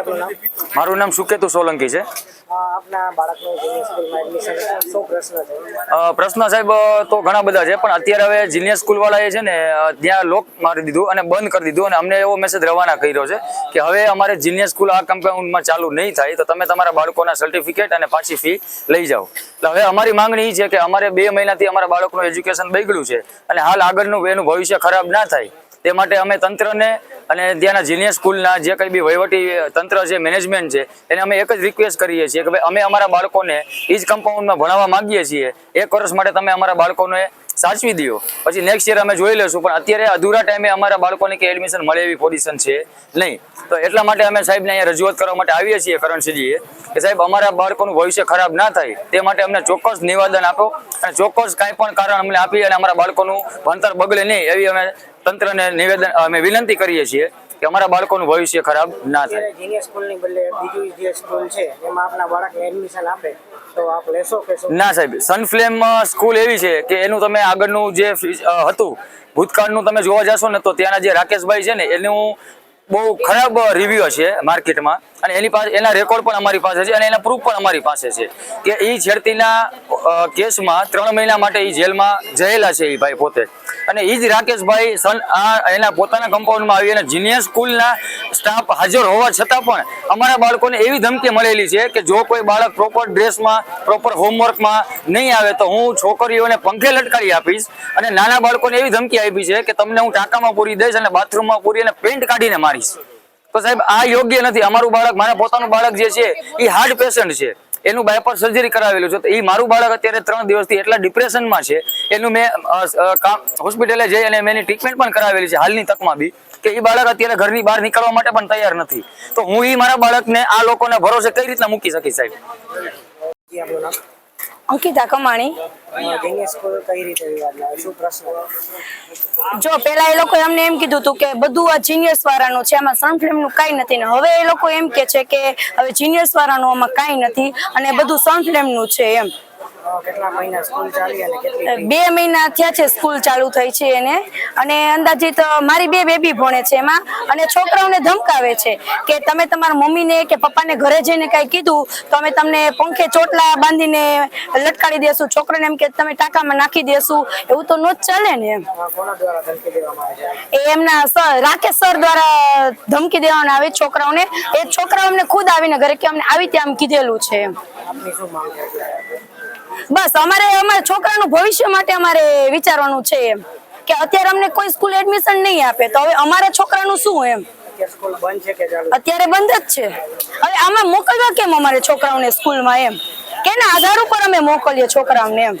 આપનું નામ? મારું નામ સુકેતુ સોલંકી છે. પ્રશ્ન સાહેબ તો ઘણા બધા છે પણ અત્યારે હવે જીનિયર સ્કૂલવાળાએ છે ને ત્યાં લોક મારી દીધું અને બંધ કરી દીધું અને અમને એવો મેસેજ રવાના કર્યો છે કે હવે અમારે જીનિયર સ્કૂલ આ કમ્પાઉન્ડમાં ચાલુ નહીં થાય તો તમે તમારા બાળકોના સર્ટિફિકેટ અને પાછી ફી લઈ જાઓ. એટલે હવે અમારી માંગણી એ છે કે અમારે બે મહિનાથી અમારા બાળકનું એજ્યુકેશન બગડ્યું છે અને હાલ આગળનું એનું ભવિષ્ય ખરાબ ના થાય. તે માટે અમે તંત્રને અને ત્યાંના જીનિયર સ્કૂલના જે કંઈ બી વહીવટી તંત્ર છે મેનેજમેન્ટ છે, એને અમે એક જ રિક્વેસ્ટ કરીએ છીએ કે ભાઈ અમે અમારા બાળકોને એ જ કમ્પાઉન્ડમાં ભણાવવા માગીએ છીએ. એક વર્ષ માટે તમે અમારા બાળકોને સાચવી દો પછી નેક્સ્ટ યર અમે જોઈ લઈશું, પણ અત્યારે અધૂરા ટાઈમે અમારા બાળકોને કે એડમિશન મળે એવી પોઝિશન છે નહીં. તો એટલા માટે અમે સાહેબને અહીંયા રજૂઆત કરવા માટે આવીએ છીએ કરણસિંહજીએ કે સાહેબ, અમારા બાળકોનું ભવિષ્ય ખરાબ ના થાય, તે માટે અમને ચોક્કસ નિવેદન આપો અને ચોક્કસ કાંઈ પણ કારણ અમને આપી અને અમારા બાળકોનું ભણતર બગડે નહીં એવી અમે તંત્રને નિવેદન, અમે વિનંતી કરીએ છીએ કે અમારા બાળકોનું ભવિષ્ય ખરાબ ના થાય. જુનિયર સ્કૂલની બદલે બીજું જે સ્કૂલ છે, એમાં આપણા બાળકને એડમિશન આપે ના, સાહેબ. સનફ્લેમ સ્કૂલ એવી છે કે એનું તમે આગળનું જે હતું, ભૂતકાળનું તમે જોવા જશો ને તો ત્યાંના જે રાકેશભાઈ છે ને, એનું બહુ ખરાબ રિવ્યુ છે માર્કેટમાં. અને એની પાસે, એના રેકોર્ડ પણ અમારી પાસે છે અને એના પ્રૂફ પણ અમારી પાસે છે કે એ છેડતીના કેસમાં ત્રણ મહિના માટે એ જેલમાં જયેલા છે એ ભાઈ પોતે. અને એ જ રાકેશભાઈ સન, આ એના પોતાના કમ્પાઉન્ડમાં આવી અને જીનિયર સ્કૂલના સ્ટાફ હાજર હોવા છતાં પણ અમારા બાળકોને એવી ધમકી મળેલી છે કે જો કોઈ બાળક પ્રોપર ડ્રેસમાં પ્રોપર હોમવર્કમાં નહીં આવે તો હું છોકરીઓને પંખે લટકાવી આપીશ અને નાના બાળકોને એવી ધમકી આપી છે કે તમને હું ટાંકામાં પૂરી દઈશ અને બાથરૂમમાં પૂરી અને પેન્ટ કાઢીને મારીશ. તો સાહેબ, આ યોગ્ય નથી. અમારું બાળક, મારા પોતાનું બાળક જે છે, એ હાર્ટ પેશન્ટ છે. એનું બાયપાસ સર્જરી કરાવેલું છે. તો એ મારું બાળક અત્યારે ત્રણ દિવસથી એટલા ડિપ્રેશનમાં છે. એનું મેં હોસ્પિટલે જઈ અને મેં ટ્રીટમેન્ટ પણ કરાવેલી છે હાલની તકમાં બી, કે એ બાળક અત્યારે ઘરની બહાર નીકળવા માટે પણ તૈયાર નથી. તો હું એ મારા બાળકને આ લોકોને ભરોસે કઈ રીતના મૂકી શકીશ સાહેબ? અંકિતા કમાણી. જુનિયર સ્કૂલ કઈ રીતે વિવાદ શું પ્રશ્ન? જો પેલા એ લોકો એમને એમ કીધું હતું કે બધું આ જીનિયર્સ વાળાનું છે આમાં સનફ્લેમનું કઈ નથી. ને હવે એ લોકો એમ કે છે કે હવે જીનિયર્સ વાળાનું આમાં કાઈ નથી અને બધું સનફ્લેમનું છે એમ. કેટલા મહિના સ્કૂલ ચાલી અને કેટલી બે મહિના થયા છે સ્કૂલ ચાલુ થઈ છે એને. અને અંદાજિત મારી બે બેબી ભણે છે એમાં. અને છોકરાઓને ધમકાવે છે કે તમે તમારા મમ્મીને કે પપ્પાને ઘરે જઈને કાંઈ કીધું તો અમે તમને પંખે ચોટલા બાંધીને લટકાડી દેશું છોકરાને એમ કે તમે ટાંકામાં નાખી દેશું. એવું તો નો જ ચાલે ને એમ. એમના સર રાકેશ સર દ્વારા ધમકી દેવામાં આવે છોકરાઓને. એ છોકરાઓ અમને ખુદ આવીને ઘરે કે અમને આવી ત્યાં કીધેલું છે એમ. આપની શું માંગ છે? બસ અમારે અમારા છોકરાનું ભવિષ્ય માટે અમારે વિચારવાનું છે એમ. કે અત્યારે અમને કોઈ સ્કૂલ એડમિશન નહીં આપે તો હવે અમારા છોકરાનું શું એમ? અત્યારે બંધ જ છે. હવે આમાં મોકલવા કેમ અમારે છોકરાઓને સ્કૂલમાં એમ? કેના આધાર ઉપર અમે મોકલીએ છોકરાઓને એમ?